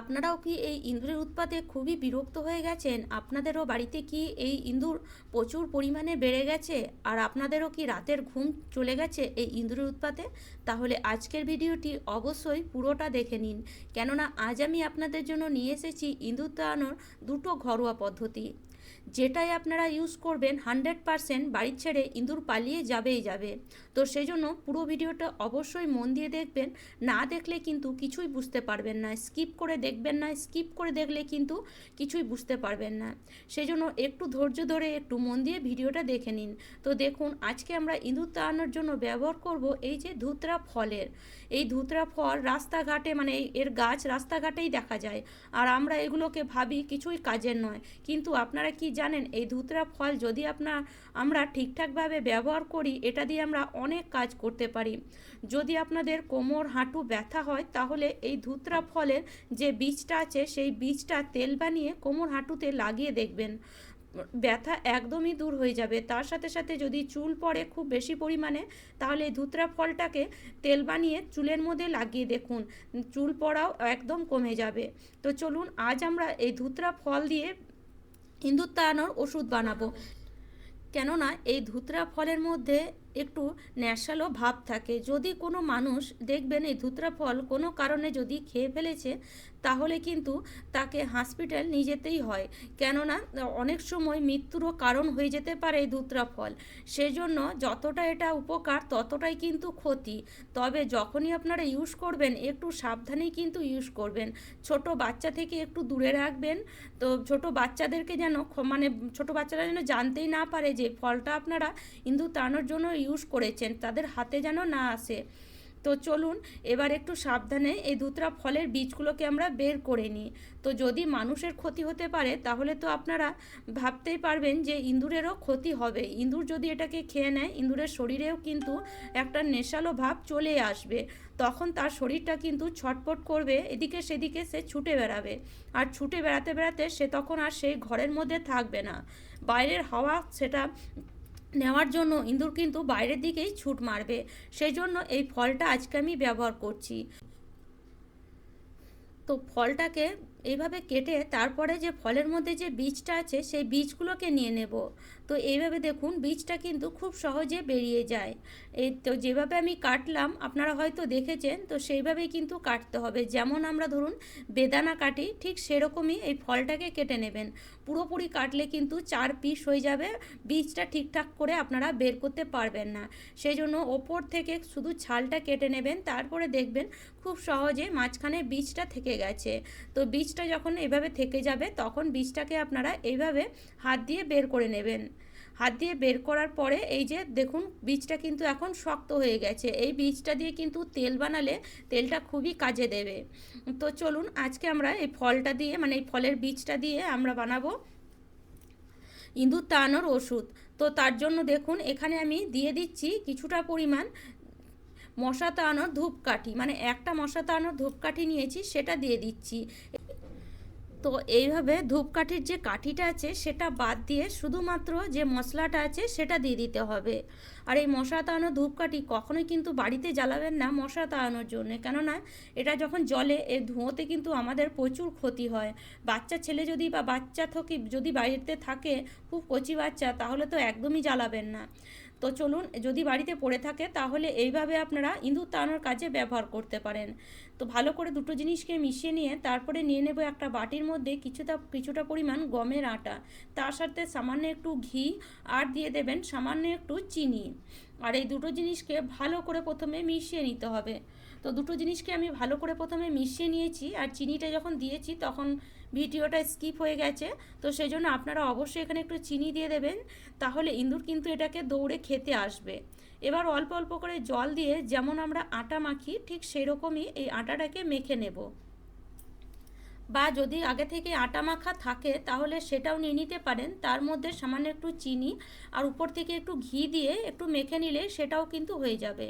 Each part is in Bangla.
আপনারাও কি এই ইঁদুরের উৎপাতে খুবই বিরক্ত হয়ে গেছেন? আপনাদেরও বাড়িতে কি এই ইঁদুর প্রচুর পরিমাণে বেড়ে গেছে? আর আপনাদেরও কি রাতের ঘুম চলে গেছে এই ইঁদুরের উৎপাতে? তাহলে আজকের ভিডিওটি অবশ্যই পুরোটা দেখে নিন। কেননা আজ আমি আপনাদের জন্য নিয়ে এসেছি ইঁদুর তাড়ানোর দুটো ঘরোয়া পদ্ধতি। যেটাই আপনারা ইউজ করবেন হান্ড্রেড পারসেন্ট বাড়ি ছেড়ে ইঁদুর পালিয়ে যাবেই যাবে। তো সেই জন্য পুরো ভিডিওটা অবশ্যই মন দিয়ে দেখবেন। না দেখলে কিন্তু কিছুই বুঝতে পারবেন না। স্কিপ করে দেখবেন না স্কিপ করে দেখলে কিন্তু কিছুই বুঝতে পারবেন না। সেই জন্য একটু ধৈর্য ধরে একটু মন দিয়ে ভিডিওটা দেখে নিন। তো দেখুন, আজকে আমরা ইঁদুর তাড়ানোর জন্য ব্যবহার করব এই যে ধুতরা ফলের। এই ধুতরা ফল রাস্তাঘাটে মানে এর গাছ রাস্তাঘাটেই দেখা যায়। আর আমরা এগুলোকে ভাবি কিছুই কাজের নয়। কিন্তু আপনারা কি জানেন, এই ধুতরা ফল যদি আপনার আমরা ঠিকঠাকভাবে ব্যবহার করি, এটা দিয়ে আমরা অনেক কাজ করতে পারি। যদি আপনাদের কোমর, হাঁটু ব্যথা হয়, তাহলে এই ধুতরা ফলের যে বীজটা আছে, সেই বীজটা তেল বানিয়ে কোমর, হাঁটুতে লাগিয়ে দেখবেন। ব্যথা একদমই দূর হয়ে যাবে। তার সাথে সাথে যদি চুল পড়ে খুব বেশি পরিমাণে, তাহলে এই ধুতরা ফলটাকে তেল বানিয়ে চুলের মধ্যে লাগিয়ে দেখুন। চুল পড়াও একদম কমে যাবে। তো চলুন, আজ আমরা এই ধুতরা ফল দিয়ে তাড়ানোর ওষুধ বানাবো। কেননা এই ধুতরা ফলের মধ্যে একটু ন্যাশালো ভাব থাকে। যদি কোনো মানুষ দেখবেন এই ধুতরা ফল কোনো কারণে যদি খেয়ে ফেলেছে, তাহলে কিন্তু তাকে হসপিটাল নিয়ে যেতেই হয়। কেননা, অনেক সময় মৃত্যুরও কারণ হয়ে যেতে পারে এই ধুতরা ফল। সেজন্য যতটা এটা উপকার, ততটাই কিন্তু ক্ষতি। তবে যখনই আপনারা ইউজ করবেন, একটু সাবধানেই কিন্তু ইউজ করবেন। ছোট বাচ্চা থেকে একটু দূরে রাখবেন। তো ছোট বাচ্চাদেরকে যেন মানে ছোট বাচ্চারা যেন জানতেই না পারে যে ফলটা আপনারা ইন্দুর তাড়ানোর জন্য ইউজ করেছেন, তাদের হাতে যেন না আসে। তো চলুন, এবার একটু সাবধানে এই দুতরা ফলের বীজগুলোকে আমরা বের করে নিই। তো যদি মানুষের ক্ষতি হতে পারে, তাহলে তো আপনারা ভাবতেই পারবেন যে ইঁদুরেরও ক্ষতি হবে। ইঁদুর যদি এটাকে খেয়ে নেয়, ইঁদুরের শরীরেও কিন্তু একটা নেশালো ভাব চলে আসবে। তখন তার শরীরটা কিন্তু ছটপট করবে, এদিকে সেদিকে সে ছুটে বেড়াবে। আর ছুটে বেড়াতে বেড়াতে সে তখন আর সেই ঘরের মধ্যে থাকবে না। বাইরের হাওয়া সেটা নেওয়ার জন্য ইঁদুর কিন্তু বাইরের দিকেই ছুট মারবে। সেই জন্য এই ফলটা আজকে আমি ব্যবহার করছি। তো ফলটাকে এইভাবে কেটে তারপরে যে ফলের মধ্যে যে বীজটা আছে, সেই বীজগুলোকে নিয়ে নেব। তো এইভাবে দেখুন, বীজটা কিন্তু খুব সহজে বেরিয়ে যায়। এই তো যেভাবে আমি কাটলাম, আপনারা হয়তো দেখেছেন, তো সেইভাবেই কিন্তু কাটতে হবে। যেমন আমরা ধরুন বেদানা কাটি, ঠিক সেরকমই এই ফলটাকে কেটে নেবেন। পুরোপুরি কাটলে কিন্তু চার পিস হয়ে যাবে, বীজটা ঠিকঠাক করে আপনারা বের করতে পারবেন না। সেই জন্য ওপর থেকে শুধু ছালটা কেটে নেবেন, তারপরে দেখবেন খুব সহজে মাঝখানে বীজটা থেকে গেছে। তো বীজটা যখন এভাবে থেকে যাবে, তখন বীজটাকে আপনারা এইভাবে হাত দিয়ে বের করে নেবেন। হাত দিয়ে বের করার পরে এই যে দেখুন, বীজটা কিন্তু এখন শক্ত হয়ে গেছে। এই বীজটা দিয়ে কিন্তু তেল বানালে তেলটা খুবই কাজে দেবে। তো চলুন, আজকে আমরা এই ফলটা দিয়ে মানে এই ফলের বীজটা দিয়ে আমরা বানাবো ইঁদুর তাড়ানোর ওষুধ। তো তার জন্য দেখুন, এখানে আমি দিয়ে দিচ্ছি কিছুটা পরিমাণ মশা তাড়ানোর ধূপকাঠি মানে একটা মশা তাড়ানোর ধূপকাঠি নিয়েছি, সেটা দিয়ে দিচ্ছি। তো এইভাবে ধূপকাঠির যে কাঠিটা আছে, সেটা বাদ দিয়ে শুধুমাত্র যে মশলাটা আছে, সেটা দিয়ে দিতে হবে। আর এই মশা তাড়ানো ধূপকাঠি কখনোই কিন্তু বাড়িতে জ্বালাবেন না মশা তাড়ানোর জন্য। কেননা এটা যখন জলে এই ধোঁয়াতে কিন্তু আমাদের প্রচুর ক্ষতি হয়। বাচ্চা ছেলে যদি বা বাচ্চা থেকে যদি বাড়িতে থাকে, খুব কচি বাচ্চা, তাহলে তো একদমই জ্বালাবেন না। তো চলুন, যদি বাড়িতে পড়ে থাকে, তাহলে এইভাবে আপনারা ইঁদুর তাড়ানোর কাজে ব্যবহার করতে পারেন। তো ভালো করে দুটো জিনিসকে মিশিয়ে নিয়ে তারপরে নিয়ে নেব একটা বাটির মধ্যে কিছুটা কিছুটা পরিমাণ গমের আটা। তার সাথে সামান্য একটু ঘি আর দিয়ে দেবেন সামান্য একটু চিনি। আর এই দুটো জিনিসকে ভালো করে প্রথমে মিশিয়ে নিতে হবে। তো দুটো জিনিসকে আমি ভালো করে প্রথমে মিশিয়ে নিয়েছি আর চিনিটা যখন দিয়েছি তখন ভিডিওটা স্কিপ হয়ে গেছে। তো সেই জন্য আপনারা অবশ্যই এখানে একটু চিনি দিয়ে দেবেন, তাহলে ইঁদুর কিন্তু এটাকে দৌড়ে খেতে আসবে। এবার অল্প অল্প করে জল দিয়ে যেমন আমরা আটা মাখি, ঠিক সেরকমই এই আটাটাকে মেখে নেব। বা যদি আগে থেকে আটা মাখা থাকে, তাহলে সেটাও নিয়ে নিতে পারেন। তার মধ্যে সামান্য একটু চিনি আর উপর থেকে একটু ঘি দিয়ে একটু মেখে নিলে সেটাও কিন্তু হয়ে যাবে।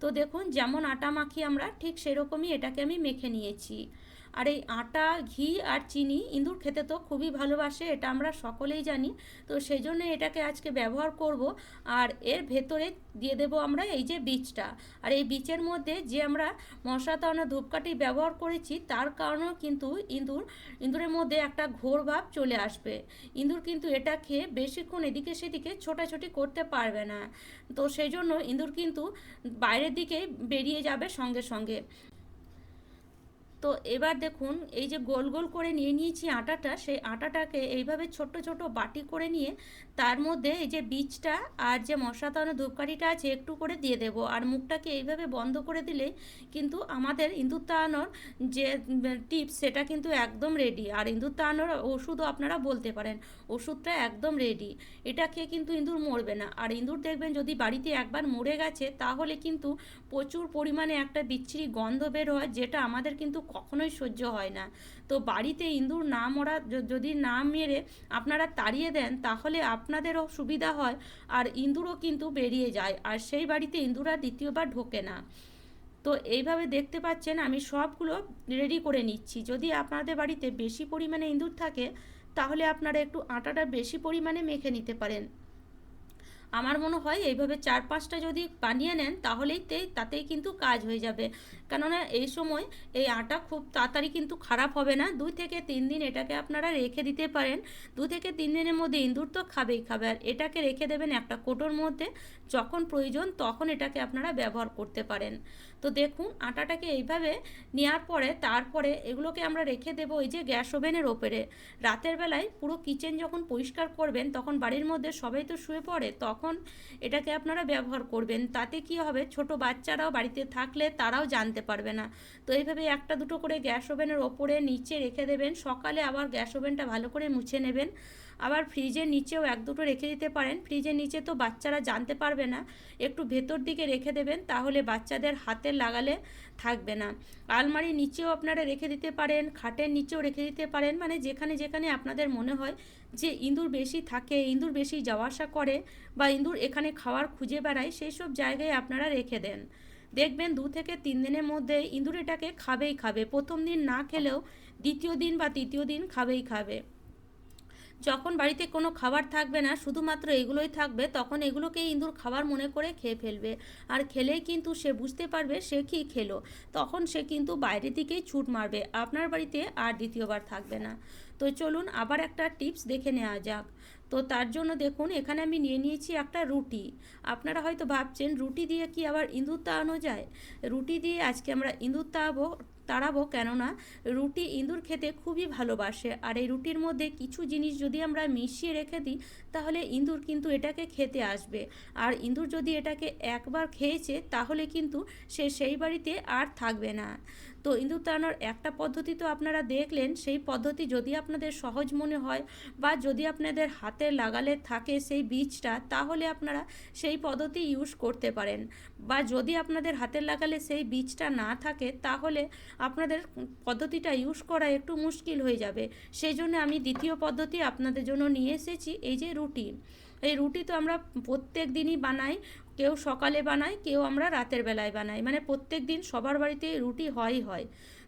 তো দেখুন, যেমন আটা মাখি আমরা, ঠিক সেরকমই এটাকে আমি মেখে নিয়েছি। আর এই আটা, ঘি আর চিনি ইঁদুর খেতে তো খুবই ভালোবাসে, এটা আমরা সকলেই জানি। তো সেই জন্য এটাকে আজকে ব্যবহার করব আর এর ভেতরে দিয়ে দেব আমরা এই যে বীজটা। আর এই বীজের মধ্যে যে আমরা মশলা তাড়ানো ধূপকাঠি ব্যবহার করেছি, তার কারণেও কিন্তু ইঁদুর, ইঁদুরের মধ্যে একটা ঘোর ভাব চলে আসবে। ইঁদুর কিন্তু এটা খেয়ে বেশিক্ষণ এদিকে সেদিকে ছোটাছুটি করতে পারবে না। তো সেই জন্য ইঁদুর কিন্তু বাইরের দিকে বেরিয়ে যাবে সঙ্গে সঙ্গে। তো এবার দেখুন, এই যে গোল গোল করে নিয়ে নিয়েছি আটাটা, সেই আটাটাকে এইভাবে ছোট ছোট বাটি করে নিয়ে তার মধ্যে এই যে বীজটা আর যে মশলা তানো ধূপকাঠিটা আছে একটু করে দিয়ে দেবো। আর মুখটাকে এইভাবে বন্ধ করে দিলে কিন্তু আমাদের ইঁদুর তাড়ানোর যে টিপস, সেটা কিন্তু একদম রেডি আর ইঁদুর তাড়ানোর ওষুধও আপনারা বলতে পারেন, ওষুধটা একদম রেডি এটা খেয়ে কিন্তু ইঁদুর মরবে না। আর ইঁদুর দেখবেন, যদি বাড়িতে একবার মরে গেছে, তাহলে কিন্তু প্রচুর পরিমাণে একটা বিচ্ছিরি গন্ধ বের হয়, যেটা আমাদের কিন্তু কখনোই সহ্য হয় না। তো বাড়িতে ইঁদুর না মরা যদি না মেরে আপনারা তাড়িয়ে দেন, তাহলে আপনাদেরও সুবিধা হয় আর ইঁদুরও কিন্তু বেরিয়ে যায়। আর সেই বাড়িতে ইঁদুর আর দ্বিতীয়বার ঢোকে না। তো এইভাবে দেখতে পাচ্ছেন, আমি সবগুলো রেডি করে নিচ্ছি। যদি আপনাদের বাড়িতে বেশি পরিমাণে ইঁদুর থাকে, তাহলে আপনারা একটু আটাটা বেশি পরিমাণে মেখে নিতে পারেন। আমার মনে হয় এইভাবে চার পাঁচটা যদি বানিয়ে নেন, তাহলেই তে, তাতেই কিন্তু কাজ হয়ে যাবে। কেননা এই সময় এই আটা খুব তাড়াতাড়ি কিন্তু খারাপ হবে না। দুই থেকে তিন দিন এটাকে আপনারা রেখে দিতে পারেন। দু থেকে তিন দিনের মধ্যে ইঁদুর তো খাবেই খাবে। আর এটাকে রেখে দেবেন একটা কোটোর মধ্যে। যখন প্রয়োজন তখন এটাকে আপনারা ব্যবহার করতে পারেন। তো দেখুন, আটাটাকে এইভাবে নেওয়ার পরে, তারপরে এগুলোকে আমরা রেখে দেবো ওই যে গ্যাস ওভেনের ওপরে। রাতের বেলায় পুরো কিচেন যখন পরিষ্কার করবেন, তখন বাড়ির মধ্যে সবাই তো শুয়ে পড়ে, তখন এটাকে আপনারা ব্যবহার করবেন। তাতে কি হবে? ছোট বাচ্চারাও বাড়িতে থাকলে তারাও জানতে পারবে না। তো এইভাবে একটা দুটো করে গ্যাস ওভেনের ওপরে নিচে রেখে দেবেন। সকালে আবার গ্যাস ওভেনটা ভালো করে মুছে নেবেন। আবার ফ্রিজের নিচেও এক দুটো রেখে দিতে পারেন। ফ্রিজের নিচে তো বাচ্চারা জানতে পারবে না। একটু ভেতর দিকে রেখে দেবেন, তাহলে বাচ্চাদের হাতে লাগালে থাকবে না। আলমারির নিচেও আপনারা রেখে দিতে পারেন, খাটের নিচেও রেখে দিতে পারেন। মানে যেখানে যেখানে আপনাদের মনে হয় যে ইঁদুর বেশি থাকে, ইঁদুর বেশি যাওয়া আসা করে বা ইঁদুর এখানে খাওয়ার খুঁজে বেড়ায়, সেই সব জায়গায় আপনারা রেখে দেন। দেখবেন দু থেকে তিন দিনের মধ্যে ইঁদুর এটাকে খাবেই খাবে। প্রথম দিন না খেলেও দ্বিতীয় দিন বা তৃতীয় দিন খাবেই খাবে। যখন বাড়িতে কোনো খাবার থাকবে না, শুধুমাত্র এগুলোই থাকবে, তখন এগুলোকে ইঁদুর খাবার মনে করে খেয়ে ফেলবে। আর খেলেই কিন্তু সে বুঝতে পারবে সে কি খেলো। তখন সে কিন্তু বাইরের দিকেই ছুট মারবে, আপনার বাড়িতে আর দ্বিতীয়বার থাকবে না। তো চলুন আবার একটা টিপস দেখে নেওয়া যাক। তো তার জন্য দেখুন, এখানে আমি নিয়ে নিয়েছি একটা রুটি। আপনারা হয়তো ভাবছেন, রুটি দিয়ে কি আবার ইঁদুর তাড়ানো যায়? রুটি দিয়ে আজকে আমরা ইঁদুর তাড়াবো তাড়াবো, কেননা রুটি ইঁদুর খেতে খুবই ভালোবাসে। আর এই রুটির মধ্যে কিছু জিনিস যদি আমরা মিশিয়ে রেখে দিই, তাহলে ইঁদুর কিন্তু এটাকে খেতে আসবে। আর ইঁদুর যদি এটাকে একবার খেয়েছে, তাহলে কিন্তু সে সেই বাড়িতে আর থাকবে না। তো ইঁদুর তাড়ানোর একটা পদ্ধতি তো আপনারা দেখলেন, সেই পদ্ধতি যদি আপনাদের সহজ মনে হয় বা যদি আপনাদের হাতে লাগালে থাকে সেই বীজটা, তাহলে আপনারা সেই পদ্ধতি ইউজ করতে পারেন। বা যদি আপনাদের হাতে লাগালে সেই বীজটা না থাকে, তাহলে আপনাদের পদ্ধতিটা ইউজ করা একটু মুশকিল হয়ে যাবে। সেই জন্য আমি দ্বিতীয় পদ্ধতি আপনাদের জন্য নিয়ে এসেছি, এই যে রুটি। এই রুটি তো আমরা প্রত্যেক দিনই বানাই, কেউ সকালে বানায়, কেউ আমরা রাতের বেলায় বানাই। মানে প্রত্যেক দিন সবার বাড়িতে রুটি হয়ই হয়।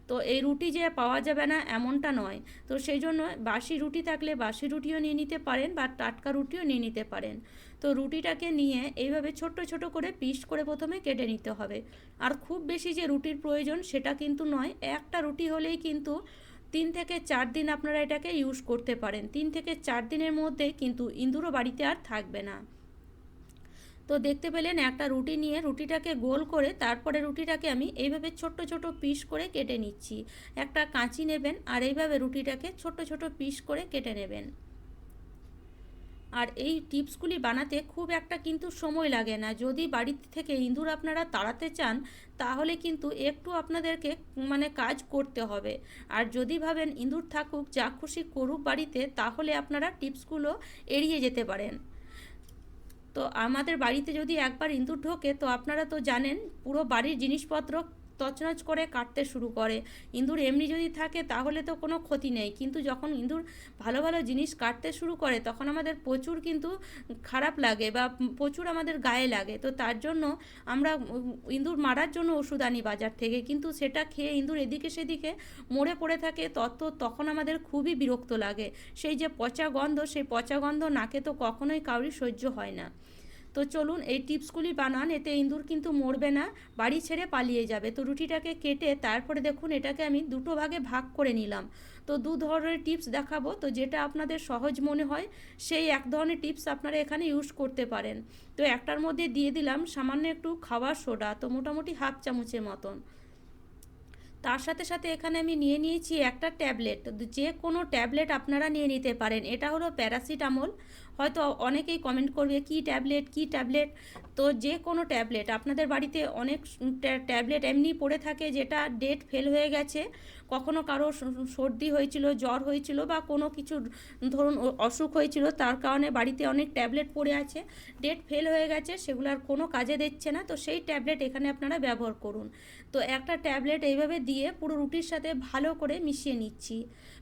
তো এই রুটি যে পাওয়া যাবে না এমনটা নয়। তো সেই জন্য বাসি রুটি থাকলে বাসি রুটিও নিয়ে নিতে পারেন বা টাটকা রুটিও নিয়ে নিতে পারেন। তো রুটিটাকে নিয়ে এইভাবে ছোট ছোট করে পিস করে প্রথমে কেটে নিতে হবে। আর খুব বেশি যে রুটির প্রয়োজন সেটা কিন্তু নয়, একটা রুটি হলেই কিন্তু তিন থেকে চার দিন আপনারা এটাকে ইউজ করতে পারেন। তিন থেকে চার দিনের মধ্যে কিন্তু ইঁদুরও বাড়িতে আর থাকবে না। তো দেখতে পেলেন একটা রুটি নিয়ে রুটিটাকে গোল করে তারপরে রুটিটাকে আমি এইভাবে ছোট্ট ছোট পিস করে কেটে নিচ্ছি। একটা কাঁচি নেবেন আর এইভাবে রুটিটাকে ছোট্ট ছোট পিস করে কেটে নেবেন। আর এই টিপসগুলি বানাতে খুব একটা কিন্তু সময় লাগে না। যদি বাড়িতে থেকে ইঁদুর আপনারা তাড়াতে চান, তাহলে কিন্তু একটু আপনাদেরকে মানে কাজ করতে হবে। আর যদি ভাবেন ইঁদুর থাকুক, যা খুশি করুক বাড়িতে, তাহলে আপনারা টিপসগুলো এড়িয়ে যেতে পারেন। তো আমাদের বাড়িতে যদি একবার ইঁদুর ঢোকে, তো আপনারা তো জানেন, পুরো বাড়ির জিনিসপত্র তছনছ করে কাটতে শুরু করে। ইঁদুর এমনি যদি থাকে তাহলে তো কোনো ক্ষতি নেই। কিন্তু যখন ইঁদুর ভালো ভালো জিনিস কাটতে শুরু করে তখন আমাদের প্রচুর কিন্তু খারাপ লাগে বা প্রচুর আমাদের গায়ে লাগে। তো তার জন্য আমরা ইঁদুর মারার জন্য ওষুধ আনি বাজার থেকে। কিন্তু সেটা খেয়ে ইঁদুর এদিকে সেদিকে মরে পড়ে থাকে তত তখন আমাদের খুবই বিরক্ত লাগে। সেই যে পচা গন্ধ, সেই পচা গন্ধ নাকে তো কখনোই কাউরি সহ্য হয় না। তো চলুন এই টিপসগুলি বানান, এতে ইঁদুর কিন্তু মরবে না, বাড়ি ছেড়ে পালিয়ে যাবে। তো রুটিটাকে কেটে তারপরে দেখুন, এটাকে আমি দুটো ভাগে ভাগ করে নিলাম। তো দু ধরনের টিপস দেখাবো। তো যেটা আপনাদের সহজ মনে হয়, সেই এক ধরনের টিপস আপনারা এখানে ইউজ করতে পারেন। তো একটার মধ্যে দিয়ে দিলাম সামান্য একটু খাওয়ার সোডা, তো মোটামুটি হাফ চামচের মতন। তার সাথে সাথে এখানে আমি নিয়ে নিয়েছি একটা ট্যাবলেট। যে কোনো ট্যাবলেট আপনারা নিয়ে নিতে পারেন। এটা হলো প্যারাসিটামল। হয়তো অনেকেই কমেন্ট করবে, কি ট্যাবলেট? কি ট্যাবলেট? তো যে কোনো ট্যাবলেট। আপনাদের বাড়িতে অনেক ট্যাবলেট এমনি পড়ে থাকে যেটা ডেট ফেল হয়ে গেছে। কখনো কারও সর্দি হয়েছিল, জ্বর হয়েছিল বা কোনো কিছু, ধরুন অসুখ হয়েছিল, তার কারণে বাড়িতে অনেক ট্যাবলেট পড়ে আছে, ডেট ফেল হয়ে গেছে, সেগুলো আর কোনো কাজে দিচ্ছে না, তো সেই ট্যাবলেট এখানে আপনারা ব্যবহার করুন। তো একটা ট্যাবলেট এইভাবে দিয়ে পুরো রুটির সাথে ভালো করে মিশিয়ে নিচ্ছি।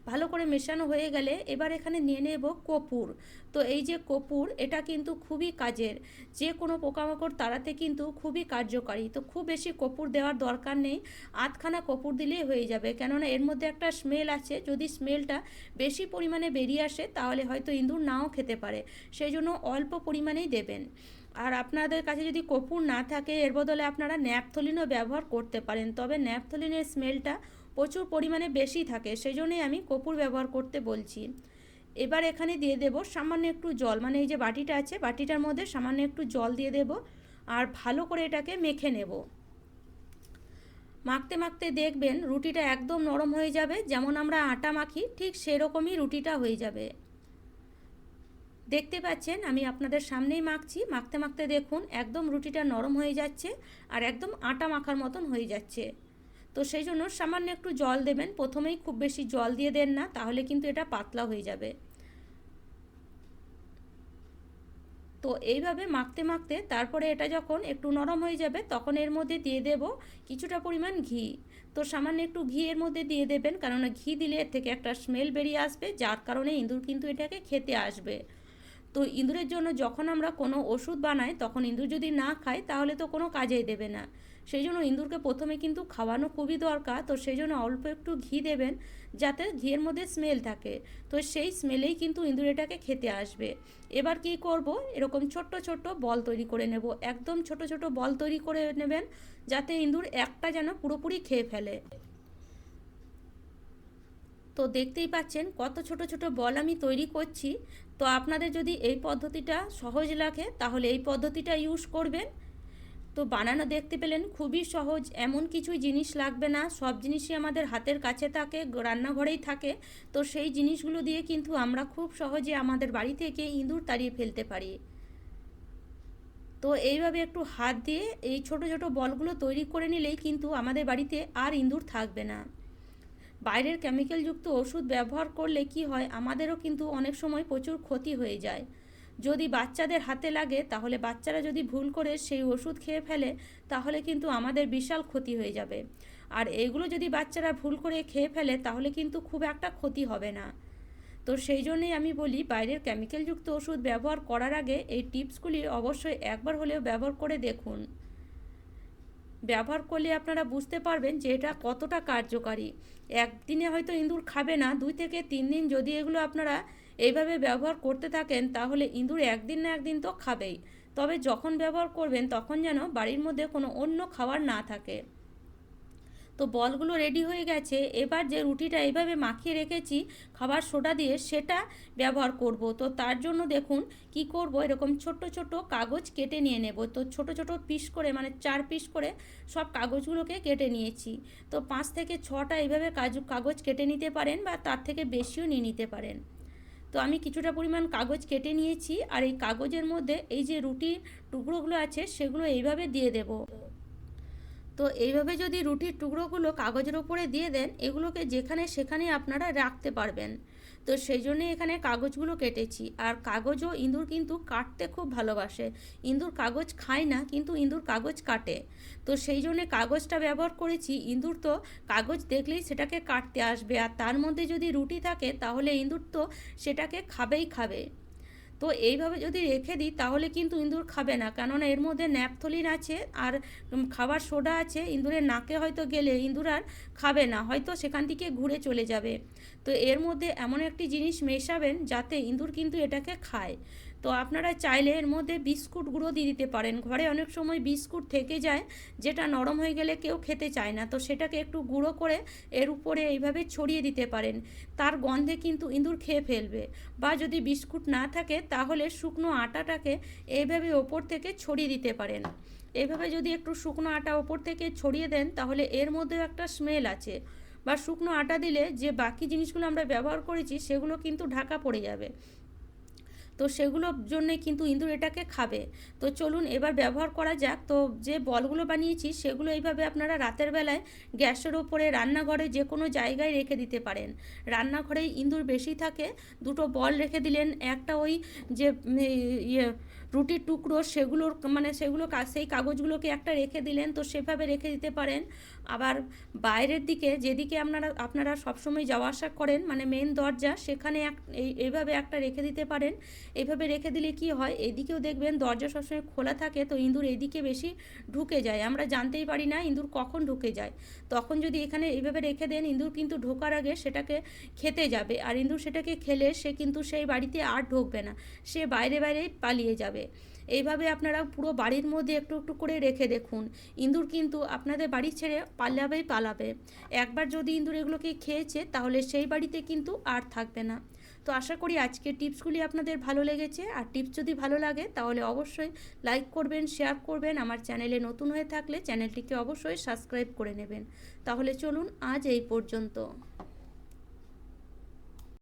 ভালো করে মেশানো হয়ে গেলে এবার এখানে নিয়ে নেব কপুর। তো এই যে কপুর, এটা কিন্তু খুবই কাজের। যে কোনো পোকামাকড় তাড়াতে কিন্তু খুবই কার্যকারী। তো খুব বেশি কপুর দেওয়ার দরকার নেই। আধখানা কপুর দিলেই হয়ে যাবে। কেননা এর মধ্যে একটা স্মেল আছে। যদি স্মেলটা বেশি পরিমাণে বেরিয়ে আসে, তাহলে হয়তো ইঁদুর নাও খেতে পারে। সেই জন্য অল্প পরিমাণেই দেবেন। আর আপনাদের কাছে যদি কপুর না থাকে, এর বদলে আপনারা ন্যাপথলিনও ব্যবহার করতে পারেন। তবে ন্যাপথলিনের স্মেলটা প্রচুর পরিমাণে বেশি থাকে সেই জন্যই আমি কপুর ব্যবহার করতে বলছি। এবার এখানে দিয়ে দেব সামান্য একটু জল মানে এই যে বাটিটা আছে, বাটিটার মধ্যে সামান্য একটু জল দিয়ে দেব আর ভালো করে এটাকে মেখে নেব। মাখতে মাখতে দেখবেন রুটিটা একদম নরম হয়ে যাবে, যেমন আমরা আটা মাখি, ঠিক সেরকমই রুটিটা হয়ে যাবে। দেখতে পাচ্ছেন আমি আপনাদের সামনেই মাখছি, মাখতে মাখতে দেখুন একদম রুটিটা নরম হয়ে যাচ্ছে আর একদম আটা মাখার মতন হয়ে যাচ্ছে। তো সেই জন্য সামান্য একটু জল দেবেন। প্রথমেই খুব বেশি জল দিয়ে দেন না, তাহলে কিন্তু এটা পাতলা হয়ে যাবে। তো এইভাবে মাখতে মাখতে তারপরে এটা যখন একটু নরম হয়ে যাবে, তখন এর মধ্যে দিয়ে দেব কিছুটা পরিমাণ ঘি। তো সামান্য একটু ঘি এর মধ্যে দিয়ে দেবেন, কেননা ঘি দিলে এর থেকে একটা স্মেল বেরিয়ে আসবে, যার কারণে ইঁদুর কিন্তু এটাকে খেতে আসবে। তো ইঁদুরের জন্য যখন আমরা কোনো ওষুধ বানাই, তখন ইঁদুর যদি না খায়, তাহলে তো কোনো কাজেই দেবে না। সেই জন্য ইঁদুরকে প্রথমে কিন্তু খাওয়ানো খুবই দরকার। তো সেই জন্য অল্প একটু ঘি দেবেন যাতে ঘিয়ের মধ্যে স্মেল থাকে। তো সেই স্মেলেই কিন্তু ইঁদুর এটাকে খেতে আসবে। এবার কি করব? এরকম ছোট্ট ছোট্ট বল তৈরি করে নেব। একদম ছোট ছোট বল তৈরি করে নেবেন যাতে ইঁদুর একটা যেন পুরোপুরি খেয়ে ফেলে। তো দেখতেই পাচ্ছেন কত ছোট ছোট বল আমি তৈরি করছি। তো আপনাদের যদি এই পদ্ধতিটা সহজ লাগে, তাহলে এই পদ্ধতিটা ইউজ করবেন। তো বানানো দেখতে পেলেন খুবই সহজ, এমন কিছুই জিনিস লাগবে না, সব জিনিসই আমাদের হাতের কাছে থাকে, রান্নাঘরেই থাকে। তো সেই জিনিসগুলো দিয়ে কিন্তু আমরা খুব সহজে আমাদের বাড়ি থেকে ইঁদুর তাড়িয়ে ফেলতে পারি। তো এইভাবে একটু হাত দিয়ে এই ছোট ছোট বলগুলো তৈরি করে নিলেই কিন্তু আমাদের বাড়িতে আর ইঁদুর থাকবে না। বাইরের কেমিক্যালযুক্ত ওষুধ ব্যবহার করলে কি হয়, আমাদেরও কিন্তু অনেক সময় প্রচুর ক্ষতি হয়ে যায়। যদি বাচ্চাদের হাতে লাগে, তাহলে বাচ্চারা যদি ভুল করে সেই ওষুধ খেয়ে ফেলে, তাহলে কিন্তু আমাদের বিশাল ক্ষতি হয়ে যাবে। আর এগুলো যদি বাচ্চারা ভুল করে খেয়ে ফেলে, তাহলে কিন্তু খুব একটা ক্ষতি হবে না। তো সেই জন্যই আমি বলি, বাইরের কেমিক্যালযুক্ত ওষুধ ব্যবহার করার আগে এই টিপসগুলি অবশ্যই একবার হলেও ব্যবহার করে দেখুন। ব্যবহার করলে আপনারা বুঝতে পারবেন যে এটা কতটা কার্যকারী। একদিনে হয়তো ইঁদুর খাবে না, দুই থেকে তিন দিন যদি এগুলো আপনারা এইভাবে ব্যবহার করতে থাকেন, তাহলে ইঁদুর একদিন না একদিন তো খাবেই। তবে যখন ব্যবহার করবেন, তখন যেন বাড়ির মধ্যে কোনো অন্য খাবার না থাকে। তো বলগুলো রেডি হয়ে গেছে। এবার যে রুটিটা এইভাবে মাখিয়ে রেখেছি, খাবার সোডা দিয়ে সেটা ব্যবহার করব। তো তার জন্য দেখুন কি করব, এরকম ছোট ছোট কাগজ কেটে নিয়ে নেব। তো ছোট ছোট পিস করে মানে চার পিস করে সব কাগজগুলোকে কেটে নিয়েছি। তো পাঁচ থেকে ছটা এইভাবে কাগজ কেটে নিতে পারেন বা তার থেকে বেশিও নিয়ে নিতে পারেন। তো আমি কিছুটা পরিমাণ কাগজ কেটে নিয়েছি আর এই কাগজের মধ্যে এই যে রুটির টুকরোগুলো আছে সেগুলো এইভাবে দিয়ে দেব। তো এইভাবে যদি রুটির টুকরোগুলো কাগজের ওপরে দিয়ে দেন, এগুলোকে যেখানে সেখানে আপনারা রাখতে পারবেন। তো সেই জন্যে এখানে কাগজগুলো কেটেছি। আর কাগজও ইঁদুর কিন্তু কাটতে খুব ভালোবাসে। ইঁদুর কাগজ খায় না, কিন্তু ইঁদুর কাগজ কাটে। তো সেই জন্যে কাগজটা ব্যবহার করেছি। ইঁদুর তো কাগজ দেখলেই সেটাকে কাটতে আসবে। আর তার মধ্যে যদি রুটি থাকে, তাহলে ইঁদুর তো সেটাকে খাবেই খাবে। তো এইভাবে যদি রেখে দিই, তাহলে কিন্তু ইঁদুর খাবে না। কেননা এর মধ্যে ন্যাপথলিন আছে আর খাবার সোডা আছে। ইঁদুরের নাকে হয়তো গেলে ইঁদুর আর খাবে না, হয়তো সেখান থেকে ঘুরে চলে যাবে। তো এর মধ্যে এমন একটি জিনিস মেশাবেন যাতে ইঁদুর কিন্তু এটাকে খায়। তো আপনারা চাইলে এর মধ্যে বিস্কুট গুঁড়ো দিয়ে দিতে পারেন। ঘরে অনেক সময় বিস্কুট থেকে যায়, যেটা নরম হয়ে গেলে কেউ খেতে চায় না। তো সেটাকে একটু গুঁড়ো করে এর উপরে এইভাবে ছড়িয়ে দিতে পারেন। তার গন্ধে কিন্তু ইঁদুর খেয়ে ফেলবে। বা যদি বিস্কুট না থাকে, তাহলে শুকনো আটাটাকে এইভাবে ওপর থেকে ছড়িয়ে দিতে পারেন। এইভাবে যদি একটু শুকনো আটা ওপর থেকে ছড়িয়ে দেন, তাহলে এর মধ্যেও একটা স্মেল আছে। বা শুকনো আটা দিলে যে বাকি জিনিসগুলো আমরা ব্যবহার করেছি, সেগুলো কিন্তু ঢাকা পড়ে যাবে। তো সেগুলোর জন্যে কিন্তু ইঁদুর এটাকে খাবে। তো চলুন এবার ব্যবহার করা যাক। তো যে বলগুলো বানিয়েছি, সেগুলো এইভাবে আপনারা রাতের বেলায় গ্যাসের ওপরে রান্নাঘরে যে কোনো জায়গায় রেখে দিতে পারেন। রান্নাঘরে ইঁদুর বেশি থাকে। দুটো বল রেখে দিলেন। একটা ওই যে ইয়ে রুটির টুকরো সেগুলোর মানে সেগুলো সেই কাগজগুলোকে একটা রেখে দিলেন, তো সেভাবে রেখে দিতে পারেন। আবার বাইরের দিকে যেদিকে আপনারা আপনারা সবসময় যাওয়া আসা করেন মানে মেন দরজা, সেখানে এক এই, এইভাবে একটা রেখে দিতে পারেন। এইভাবে রেখে দিলে কি হয়, এদিকেও দেখবেন দরজা সবসময় খোলা থাকে, তো ইঁদুর এদিকে বেশি ঢুকে যায়। আমরা জানতেই পারি না ইঁদুর কখন ঢুকে যায়। তখন যদি এখানে এইভাবে রেখে দেন, ইঁদুর কিন্তু ঢোকার আগে সেটাকে খেতে যাবে। আর ইঁদুর সেটাকে খেলে সে কিন্তু সেই বাড়িতে আর ঢুকবে না। সে বাইরে বাইরেই পালিয়ে যাবে। এইভাবে আপনারা পুরো বাড়ির মধ্যে একটু একটু করে রেখে দেখুন। ইঁদুর কিন্তু আপনাদের বাড়ি ছেড়ে পালাবেই পালাবে। একবার যদি ইঁদুর এগুলোকে খেয়েছে, তাহলে সেই বাড়িতে কিন্তু আর থাকবে না। তো আশা করি আজকের টিপসগুলি আপনাদের ভালো লেগেছে। আর টিপস যদি ভালো লাগে, তাহলে অবশ্যই লাইক করবেন, শেয়ার করবেন। আমার চ্যানেলে নতুন হয়ে থাকলে চ্যানেলটিকে অবশ্যই সাবস্ক্রাইব করে নেবেন। তাহলে চলুন আজ এই পর্যন্ত।